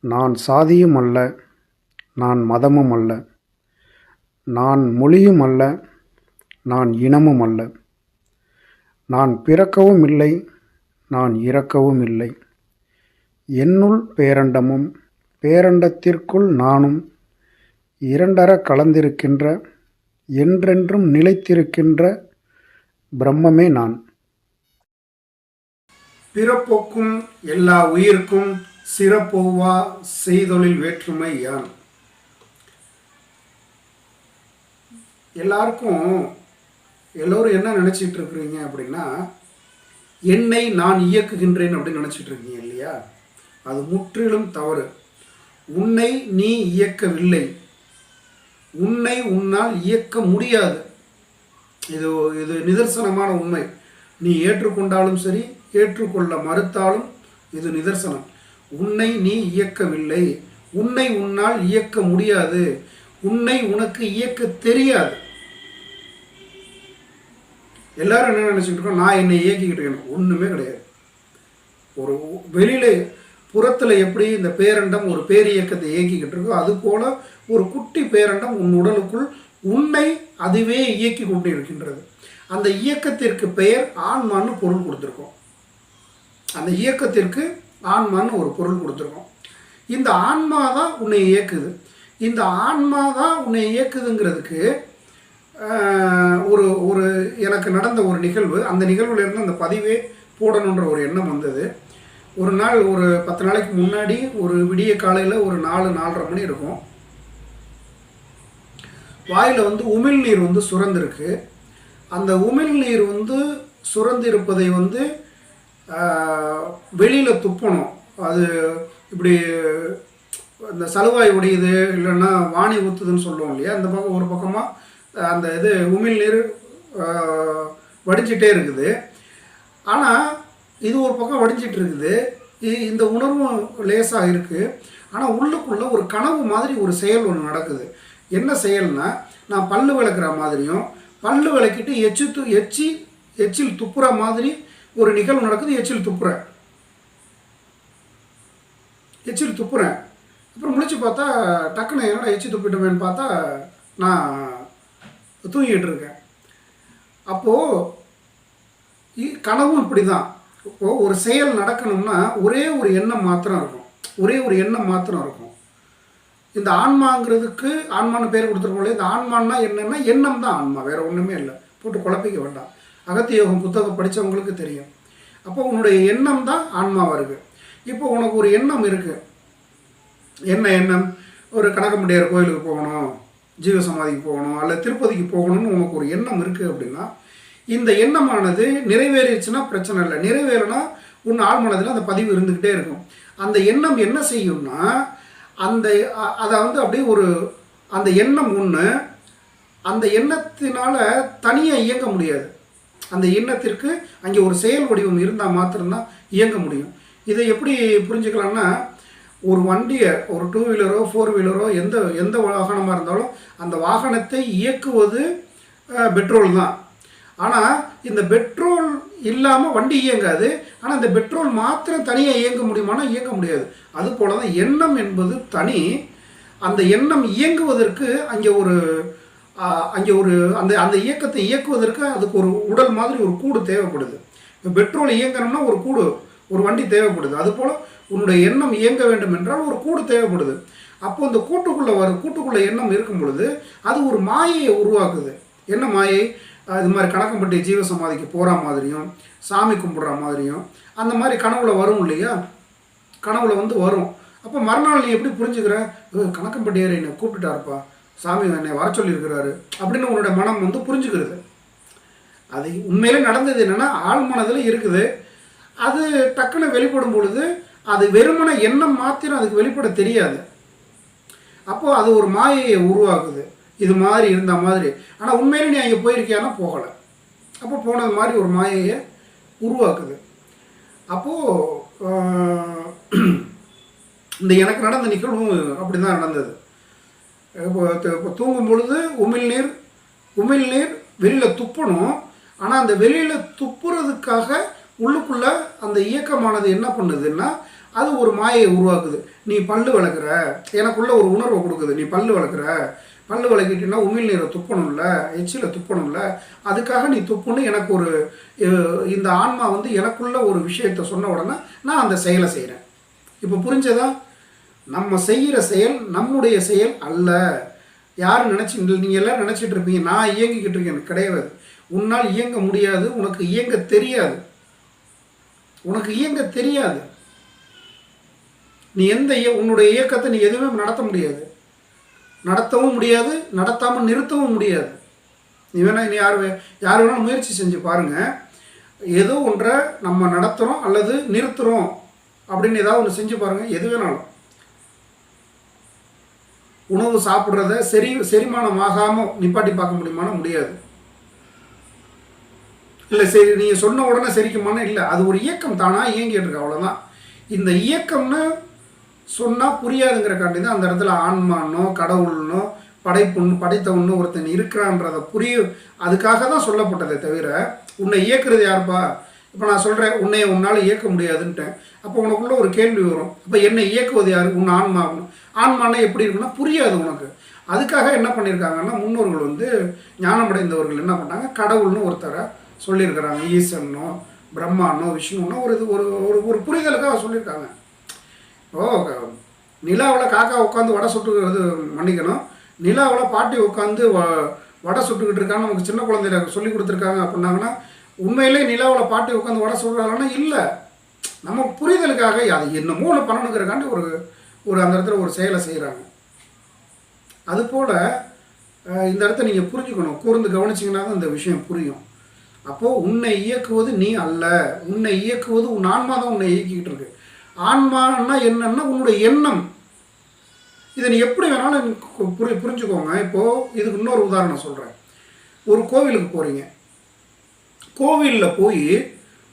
நான் சாதியும் அல்ல நான் மதமும் அல்ல. நான் மொழியும் அல்ல நான் இனமும் அல்ல. நான் பிறக்கவும் இல்லை நான் இறக்கவும் இல்லை. என்னுள் பேரண்டமும் பேரண்டத்திற்குள் நானும் இரண்டர கலந்திருக்கின்ற என்றென்றும் நிலைத்திருக்கின்ற பிரம்மமே நான். பிறப்போக்கும் எல்லா உயிருக்கும் சிறப்போவா செய்தொழில் வேற்றுமை யான் எல்லாருக்கும் எல்லோரும் என்ன நினச்சிட்டு இருக்கிறீங்க அப்படின்னா என்னை நான் இயக்குகின்றேன் அப்படின்னு நினச்சிட்டு இருக்கீங்க இல்லையா? அது முற்றிலும் தவறு. உன்னை நீ இயக்கவில்லை. உன்னை உன்னால் இயக்க முடியாது. இது இது நிதர்சனமான உண்மை. நீ ஏற்றுக்கொண்டாலும் சரி ஏற்றுக்கொள்ள மறுத்தாலும் இது நிதர்சனம். உன்னை நீ இயக்கவில்லை. உன்னை உன்னால் இயக்க முடியாது. உன்னை உனக்கு இயக்க தெரியாது. எல்லாரும் என்ன நினச்சிக்கிட்டு இருக்கோம்? நான் என்னை இயக்கிக்கிட்டு இருக்கேன். ஒன்றுமே கிடையாது. ஒரு வெளியில் புறத்தில் எப்படி இந்த பேரண்டம் ஒரு பேரியக்கத்தை இயக்கிக்கிட்டு இருக்கோ அது போல ஒரு குட்டி பேரண்டம் உன் உடலுக்குள் உன்னை அதுவே இயக்கி கொண்டு இருக்கின்றது. அந்த இயக்கத்திற்கு பெயர் ஆன்மான்னு பொருள் கொடுத்துருக்கோம். அந்த இயக்கத்திற்கு ஆன்மான்னு ஒரு பொருள் கொடுத்துருக்கோம். இந்த ஆன்மா தான் உன்னை இயக்குது. இந்த ஆன்மா தான் உன்னை இயக்குதுங்கிறதுக்கு ஒரு ஒரு எனக்கு நடந்த ஒரு நிகழ்வு அந்த நிகழ்வுலேருந்து அந்த பதிவே போடணுன்ற ஒரு எண்ணம் வந்தது. ஒரு நாள் ஒரு பத்து நாளைக்கு முன்னாடி ஒரு விடிய காலையில் ஒரு நாலு நாலரை மணி இருக்கும். வாயில் வந்து உமிழ்நீர் வந்து சுரந்திருக்கு. அந்த உமிழ்நீர் வந்து சுரந்திருப்பதை வந்து வெளியில் துப்பணும். அது இப்படி இந்த சலுவாய் உடையுது இல்லைன்னா வாணி ஊற்றுதுன்னு சொல்லுவோம் இல்லையா? அந்த பக்கம் ஒரு பக்கமாக அந்த இது உமிழ்நீர் நீர் வடிஞ்சிட்டே இருக்குது. ஆனால் இது ஒரு பக்கம் வடிஞ்சிட்டு இருக்குது. இந்த உணர்வும் லேசாக இருக்குது ஆனால் உள்ளுக்குள்ளே ஒரு கனவு மாதிரி ஒரு செயல் ஒன்று நடக்குது. என்ன செயல்னா நான் பல்லு விளக்குற மாதிரியும் பல்லு விளக்கிட்டு எச்சி து எச்சி எச்சில் துப்புற மாதிரி ஒரு நிகழ்வு நடக்குது எச்சில் துப்புறேன். எச்சில் துப்புறேன். அப்புறம் முழிச்சு பார்த்தா டக்குன்னு என்னடா எச்சி துப்பிட்டோமேன்னு பார்த்தா நான் தூங்கிட்டு இருக்கேன். அப்போது இ- கனவும் இப்படி தான் இப்போது ஒரு செயல் நடக்கணும்னா ஒரே ஒரு எண்ணம் மாத்திரம் இருக்கும். ஒரே ஒரு எண்ணம் மாத்திரம் இருக்கும். இந்த ஆன்மாங்கிறதுக்கு ஆன்மான்னு பேர் கொடுத்துருக்கோம் இந்த ஆன்மான்னா என்னென்னா எண்ணம் தான் ஆன்மா. வேறு ஒன்றுமே இல்லை. போட்டு குழப்பிக்க வேண்டாம். அகத்திய யோகம் புத்தகம் படித்தவங்களுக்கு தெரியும். அப்போ உன்னுடைய எண்ணம் தான் ஆன்மாவாக இருக்குது இப்போ உனக்கு ஒரு எண்ணம் இருக்குது என்ன எண்ணம்? ஒரு கனகமுடியார் கோயிலுக்கு போகணும் ஜீவசமாதிக்கு போகணும் அல்ல திருப்பதிக்கு போகணும்னு உனக்கு ஒரு எண்ணம் இருக்குது அப்படின்னா இந்த எண்ணமானது நிறைவேறிச்சுன்னா பிரச்சனை இல்லை. நிறைவேறினா உன் ஆழ்மனதில் அந்த பதிவு இருந்துக்கிட்டே இருக்கும். அந்த எண்ணம் என்ன செய்யும்னா அந்த அதை வந்து அப்படியே ஒரு அந்த எண்ணம் ஒன்று அந்த எண்ணத்தினால தனியாக இயங்க முடியாது. அந்த எண்ணத்திற்கு அங்கே ஒரு செயல் வடிவம் இருந்தால் மாத்திரம்தான் இயங்க முடியும். இதை எப்படி புரிஞ்சுக்கலாம்னா ஒரு வண்டியை ஒரு டூ வீலரோ ஃபோர் வீலரோ எந்த எந்த வாகனமாக இருந்தாலும் அந்த வாகனத்தை இயக்குவது பெட்ரோல் தான். ஆனால் இந்த பெட்ரோல் இல்லாமல் வண்டி இயங்காது. ஆனால் இந்த பெட்ரோல் மாத்திரம் தனியாக இயங்க முடியுமானா இயங்க முடியாது. அது போல தான் எண்ணம் என்பது தனி. அந்த எண்ணம் இயங்குவதற்கு அங்கே ஒரு அங்கே ஒரு அந்த அந்த இயக்கத்தை இயக்குவதற்கு அதுக்கு ஒரு உடல் மாதிரி ஒரு கூடு தேவைப்படுது. இப்போ பெட்ரோல் இயங்கணும்னா ஒரு கூடு ஒரு வண்டி தேவைப்படுது. அதுபோல் உன்னுடைய எண்ணம் இயங்க வேண்டும் என்றால் ஒரு கூடு தேவைப்படுது. அப்போ இந்த கூட்டுக்குள்ளே வர கூட்டுக்குள்ளே எண்ணம் இருக்கும் பொழுது அது ஒரு மாயையை உருவாக்குது. என்ன மாயை? இது மாதிரி கணக்கம்பட்டி ஜீவசமாதிக்கு போகிற மாதிரியும் சாமி கும்பிட்ற மாதிரியும் அந்த மாதிரி கனவுல வரும் இல்லையா? கனவுல வந்து வரும். அப்போ மறுநாள் நீ எப்படி புரிஞ்சுக்கிற? "ஏய், கணக்கம்பட்டியார் என்னை கூப்பிட்டுட்டாருப்பா. சாமி என்னை வர சொல்லியிருக்கிறாரு அப்படின்னு உன்னோட மனம் வந்து புரிஞ்சுக்கிறது. அது உண்மையிலே நடந்தது என்னென்னா ஆள் மனதில் இருக்குது. அது டக்குன்னு வெளிப்படும் பொழுது அது வெறுமனை எண்ணம் மாத்திரம் அதுக்கு வெளிப்பட தெரியாது. அப்போது அது ஒரு மாயையை உருவாக்குது. இது மாதிரி இருந்த மாதிரி. ஆனால் உண்மையிலே நீ அங்கே போயிருக்கியானா போகலை. அப்போ போனது மாதிரி ஒரு மாயையை உருவாக்குது. அப்போது இந்த எனக்கு நடந்த நிகழ்வும் அப்படி தான் நடந்தது. தூங்கும் பொழுது உமிழ்நீர் உமிழ்நீர் வெளியில் துப்பணும். ஆனால் அந்த வெளியில் துப்புறதுக்காக உள்ளுக்குள்ளே அந்த இயக்கமானது என்ன பண்ணுதுன்னா அது ஒரு மாயையை உருவாக்குது. நீ பல்லு வளர்க்குற. எனக்குள்ளே ஒரு உணர்வை கொடுக்குது. நீ பல்லு வளர்க்குற. பல்லு விளக்கிட்டீங்கன்னா உமிழ் நீரை துப்பணும்ல எச்சில துப்பணும்ல. அதுக்காக நீ துப்புன்னு எனக்கு ஒரு இந்த ஆன்மா வந்து எனக்குள்ள ஒரு விஷயத்த சொன்ன உடனே நான் அந்த செயலை செய்கிறேன் இப்போ புரிஞ்சதா? நம்ம செய்கிற செயல் நம்முடைய செயல் அல்ல. யார் நினச்சி நீங்கள் எல்லாம் நினச்சிட்டு இருப்பீங்க நான் இயங்கிக்கிட்டு இருக்கேன் கிடையாது. உன்னால் இயங்க முடியாது உனக்கு இயங்க தெரியாது. உனக்கு இயங்க தெரியாது. நீ எந்த இய- உன்னுடைய இயக்கத்தை நீ எதுவுமே நடத்த முடியாது. நடத்தவும் முடியாது நடத்தாமல் நிறுத்தவும் முடியாது. நீ வேணா நீ யார் யார் வேணாலும் முயற்சி செஞ்சு பாருங்கள் ஏதோ ஒன்றை நம்ம நடத்துகிறோம் அல்லது நிறுத்துகிறோம் அப்படின்னு ஏதாவது ஒன்று செஞ்சு பாருங்கள் எது வேணாலும். உணவு சாப்பிட்றத செரி செரிமானம் ஆகாமல் நிப்பாட்டி பார்க்க முடியுமானா முடியாது. இல்லை சரி நீங்கள் சொன்ன உடனே செரிக்குமானா இல்லை. அது ஒரு இயக்கம் தானாக இயங்கிட்டு இருக்கு அவ்வளோதான் இந்த இயக்கம்னு சொன்னால் புரியாதுங்கிறக்காண்டி தான் அந்த இடத்துல ஆன்மானோ கடவுள்னோ படைப்புன்னு படைத்தவன்னு ஒருத்தன் இருக்கிறான்றத புரிய அதுக்காக தான் சொல்லப்பட்டதே தவிர உன்னை இயக்குறது யாருப்பா? இப்போ நான் சொல்கிறேன் உன்னை உன்னால் இயக்க முடியாதுன்ட்டேன். அப்போ உனக்குள்ளே ஒரு கேள்வி வரும். அப்போ என்னை இயக்குவது யார்? உன் ஆன்மாவும் ஆன்மானா எப்படி இருக்குன்னா புரியாது உனக்கு. அதுக்காக என்ன பண்ணியிருக்காங்கன்னா முன்னோர்கள் வந்து ஞானமடைந்தவர்கள் என்ன பண்ணாங்க கடவுள்னு ஒருத்தரை சொல்லியிருக்கிறாங்க ஈசன்னோ பிரம்மானோ விஷ்ணுனோ ஒரு இது ஒரு ஒரு ஒரு புரிதலுக்காக சொல்லியிருக்காங்க. ஓ நிலாவில் காக்கா உட்காந்து வடை சுட்டுக்கிறது மன்னிக்கணும். நிலாவில் பாட்டி உட்காந்து வ வடை சுட்டுக்கிட்டு இருக்கான்னு நமக்கு சின்ன குழந்தையில சொல்லி கொடுத்துருக்காங்க அப்படின்னாங்கன்னா உண்மையிலே நிலாவில் பாட்டி உட்காந்து வடை சுடுறாங்கன்னா இல்லை. நம்ம புரிதலுக்காக அது என்னமோ ஒன்று பண்ணணுங்கிறக்காண்டி ஒரு ஒரு அந்த இடத்துல ஒரு செயலை செய்கிறாங்க அதுபோல் இந்த இடத்த நீங்கள் புரிஞ்சுக்கணும். கூர்ந்து கவனிச்சிங்கன்னா தான் இந்த விஷயம் புரியும். அப்போது உன்னை இயக்குவது நீ அல்ல. உன்னை இயக்குவது உன் ஆன்மா தான் உன்னை இயக்கிக்கிட்டு இருக்கு. ஆன்மான்னா என்னன்னா உன்னுடைய எண்ணம். இதை நீ எப்படி வேணாலும் புரி புரிஞ்சுக்கோங்க. இப்போது இதுக்கு இன்னொரு உதாரணம் சொல்கிறேன் ஒரு கோவிலுக்கு போகிறீங்க கோவிலில் போய்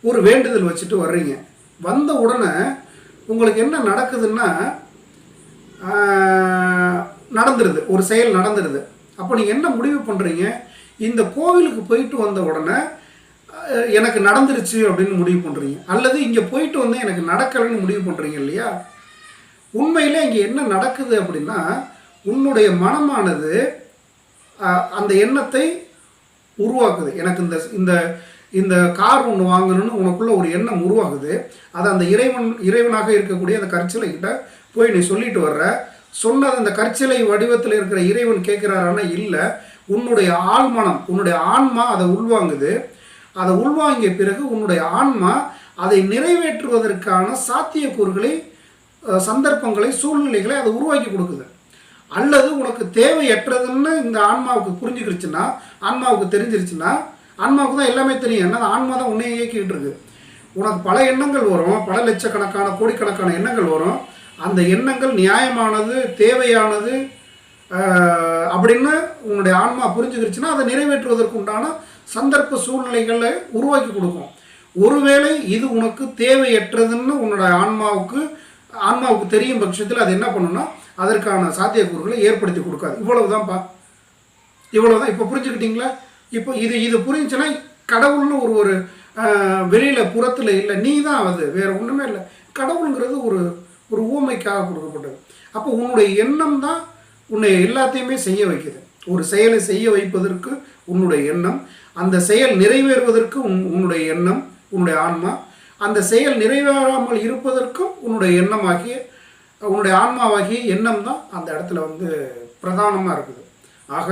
ஒரு வேண்டுதல் வச்சுட்டு வர்றீங்க. வந்த உடனே உங்களுக்கு என்ன நடக்குதுன்னா நடந்துருது. ஒரு செயல் நடந்துருது. அப்போ நீங்கள் என்ன முடிவு பண்ணுறீங்க இந்த கோவிலுக்கு போயிட்டு வந்த உடனே எனக்கு நடந்துருச்சு அப்படின்னு முடிவு பண்ணுறீங்க அல்லது இங்கே போயிட்டு வந்தேன் எனக்கு நடக்கலைன்னு முடிவு பண்ணுறீங்க இல்லையா? உண்மையில் இங்கே என்ன நடக்குது அப்படின்னா உன்னுடைய மனமானது அந்த எண்ணத்தை உருவாக்குது. எனக்கு இந்த இந்த இந்த கார் ஒன்று வாங்கணும்னு உனக்குள்ள ஒரு எண்ணம் உருவாகுது. அது அந்த இறைவன் இறைவனாக இருக்கக்கூடிய அந்த கற்சிலை கிட்ட போய் நீ சொல்லிட்டு வர்ற. சொன்னது அந்த கற்சிலை வடிவத்தில் இருக்கிற இறைவன் கேட்குறாரானா? இல்லை. உன்னுடைய ஆழ்மனம் உன்னுடைய ஆன்மா அதை உள்வாங்குது. அதை உள்வாங்கிய பிறகு உன்னுடைய ஆன்மா அதை நிறைவேற்றுவதற்கான சாத்தியக்கூறுகளை சந்தர்ப்பங்களை சூழ்நிலைகளை அதை உருவாக்கி கொடுக்குது. அல்லது உனக்கு தேவையற்றதுன்னு இந்த ஆன்மாவுக்கு புரிஞ்சுக்கிடுச்சுன்னா ஆன்மாவுக்கு தெரிஞ்சிருச்சுன்னா ஆன்மாவுக்கு தான் எல்லாமே தெரியும். என்ன ஆன்மா தான் உன்னை இயக்கிக்கிட்டு இருக்கு. உனக்கு பல எண்ணங்கள் வரும். பல லட்சக்கணக்கான கோடிக்கணக்கான எண்ணங்கள் வரும். அந்த எண்ணங்கள் நியாயமானது தேவையானது அப்படின்னு உன்னுடைய ஆன்மா புரிஞ்சுக்கிடுச்சுன்னா அதை நிறைவேற்றுவதற்கு உண்டான சந்தர்ப்ப சூழ்நிலைகளை உருவாக்கி கொடுக்கும். ஒருவேளை இது உனக்கு தேவையற்றதுன்னு உன்னோட ஆன்மாவுக்கு ஆன்மாவுக்கு தெரியும் பட்சத்தில் அது என்ன பண்ணுன்னா அதற்கான சாத்தியக்கூறுகளை ஏற்படுத்தி கொடுக்காது. இவ்வளவுதான்ப்பா. இவ்வளவுதான். இப்போ புரிஞ்சுக்கிட்டீங்களா? இப்போ இது இது புரிஞ்சுன்னா கடவுள்னு ஒரு ஒரு வெளியில் புறத்தில் இல்லை. நீ தான் அது. வேறு ஒன்றுமே இல்லை. கடவுளுங்கிறது ஒரு ஒரு ஊமைக்காக கொடுக்கப்பட்டது. அப்போ உன்னுடைய எண்ணம் தான் உன்னை எல்லாத்தையுமே செய்ய வைக்குது. ஒரு செயலை செய்ய வைப்பதற்கு உன்னுடைய எண்ணம் அந்த செயல் நிறைவேறுவதற்கு உன் உன்னுடைய எண்ணம் உன்னுடைய ஆன்மா அந்த செயல் நிறைவேறாமல் இருப்பதற்கும் உன்னுடைய எண்ணமாகிய உன்னுடைய ஆன்மாவாகிய எண்ணம் தான் அந்த இடத்துல வந்து பிரதானமாக இருக்குது. ஆக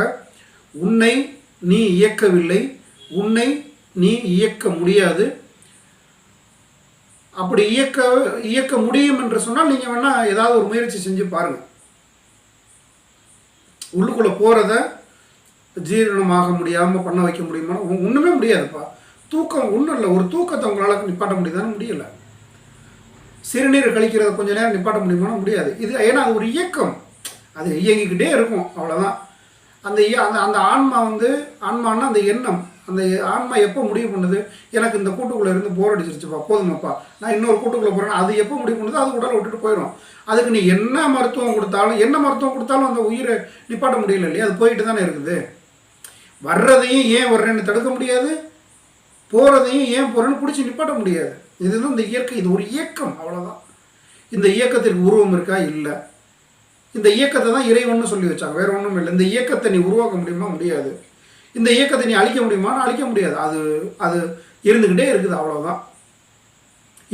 உன்னை நீ இயக்கவில்லை உன்னை நீ இயக்க முடியாது அப்படி இயக்க இயக்க முடியும் என்று சொன்னால் நீங்கள் வேணால் ஏதாவது ஒரு முயற்சி செஞ்சு பாருங்கள் உள்ளுக்குள்ளே போகிறத ஜீரணமாக முடியாமல் பண்ண வைக்க முடியுமா ஒன்றுமே முடியாதுப்பா. தூக்கம் ஒன்றும் இல்லை. ஒரு தூக்கத்தை உங்களால் நிப்பாட்ட முடியுதான்னு முடியலை. சிறுநீர் கழிக்கிறத கொஞ்சம் நேரம் நிப்பாட்ட முடியுமானா முடியாது. இது ஏன்னா அது ஒரு இயக்கம். அது இயங்கிக்கிட்டே இருக்கும். அவ்வளோதான் அந்த இய- அந்த அந்த ஆன்மா வந்து ஆன்மான்னா அந்த எண்ணம். அந்த ஆன்மா எப்போ முடிவு பண்ணுது? எனக்கு இந்த கூட்டுக்குள்ளே இருந்து போர் அடிச்சிருச்சுப்பா போதுமாப்பா. நான் இன்னொரு கூட்டுக்குள்ளே போகிறேன் அது எப்போ முடிவு பண்ணுதோ அது உடலை விட்டுட்டு போயிடும் அதுக்கு நீ என்ன மருத்துவம் கொடுத்தாலும் என்ன மருத்துவம் கொடுத்தாலும் அந்த உயிரை நிப்பாட்ட முடியல இல்லையா? அது போயிட்டு தானே இருக்குது. வர்றதையும் ஏன் வர்றேன்னு தடுக்க முடியாது. போகிறதையும் ஏன் போகிறேன்னு பிடிச்சி நிப்பாட்ட முடியாது. இதுதான் இந்த இயற்கை இது ஒரு இயக்கம் அவ்வளோதான் இந்த இயக்கத்திற்கு உருவம் இருக்கா? இல்லை. இந்த இயக்கத்தை தான் இறைவன்னு சொல்லி வச்சாங்க. வேற ஒன்றும் இல்லை. இந்த இயக்கத்தை நீ உருவாக்க முடியுமா? முடியாது. இந்த இயக்கத்தை நீ அழிக்க முடியுமான்னு அழிக்க முடியாது. அது அது இருந்துக்கிட்டே இருக்குது அவ்வளோதான்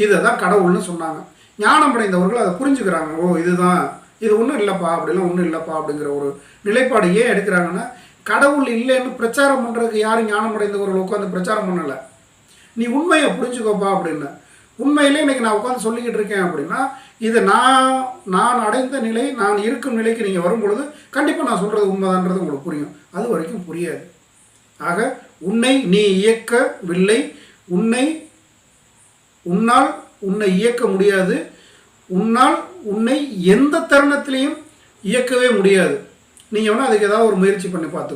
இதை தான் கடவுள்னு சொன்னாங்க. ஞானம் அடைந்தவர்கள் அதை புரிஞ்சுக்கிறாங்க. ஓ இதுதான் இது ஒன்றும் இல்லைப்பா அப்படிலாம் ஒன்றும் இல்லைப்பா அப்படிங்கிற ஒரு நிலைப்பாடு ஏன் எடுக்கிறாங்கன்னா கடவுள் இல்லைன்னு பிரச்சாரம் பண்ணுறதுக்கு யாரும் ஞானம் அடைந்தவர்கள் உட்காந்து பிரச்சாரம் பண்ணலை. நீ உண்மையை புரிஞ்சுக்கோப்பா அப்படின்னு. உண்மையிலே இன்னைக்கு நான் உட்காந்து சொல்லிக்கிட்டு இருக்கேன் அப்படின்னா இது நான் நான் அடைந்த நிலை நான் இருக்கும் நிலைக்கு நீங்கள் வரும்பொழுது கண்டிப்பாக நான் சொல்கிறது உண்மைதான்றது உங்களுக்கு புரியும். அது வரைக்கும் புரியாது. ஆக உன்னை நீ இயக்கவில்லை. உன்னை உன்னால் உன்னை இயக்க முடியாது. உன்னால் உன்னை எந்த தருணத்திலையும் இயக்கவே முடியாது. நீங்கள் வேணால் அதுக்கு ஏதாவது ஒரு முயற்சி பண்ணி பார்த்துக்கோ.